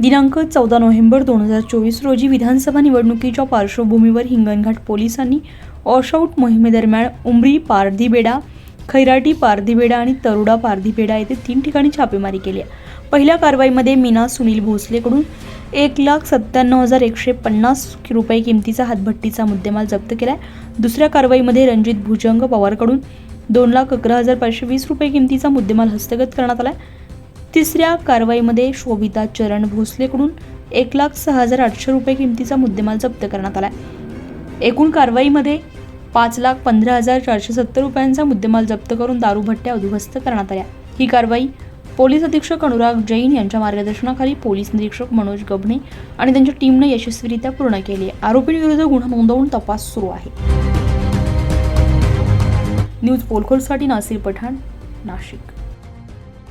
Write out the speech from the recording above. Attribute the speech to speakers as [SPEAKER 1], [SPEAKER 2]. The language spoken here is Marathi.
[SPEAKER 1] दिनांक चौदा नोव्हेंबर दोन हजार चोवीस रोजी विधानसभा निवडणुकीच्या पार्श्वभूमीवर हिंगणघाट पोलिसांनी वॉशआउट मोहिमेदरम्यान उमरी पारधीबेडा खैराटी पारधीबेडा आणि तरुडा पारधीबेडा येथे तीन ठिकाणी छापेमारी केली आहे. पहिल्या कारवाईमध्ये मीना सुनील भोसलेकडून एक लाख सत्त्याण्णव हजार एकशे पन्नास रुपये किमतीचा हातभट्टीचा मुद्देमाल जप्त केला आहे दुसऱ्या कारवाईमध्ये रणजित भुजंग पवारकडून दोन लाख अकरा हजार पाचशे वीस रुपये किमतीचा मुद्देमाल हस्तगत करण्यात आला आहे तिसऱ्या कारवाईमध्ये शोभिता चरण भोसलेकडून एक लाख सहा हजार आठशे रुपये किमतीचा मुद्देमाल जप्त करण्यात आला एकूण कारवाईमध्ये पाच लाख पंधरा हजार चारशे सत्तर रुपयांचा मुद्देमाल जप्त करून दारूभट्ट्या उद्ध्वस्त करण्यात आल्या. ही कारवाई पोलीस अधीक्षक अनुराग जैन यांच्या मार्गदर्शनाखाली पोलीस निरीक्षक मनोज गबणे आणि त्यांच्या टीमने यशस्वीरित्या पूर्ण केली आहे. आरोपींविरुद्ध गुन्हा नोंदवून तपास सुरू आहे. न्यूज पोलखोलसाठी नासिर पठाण नाशिक.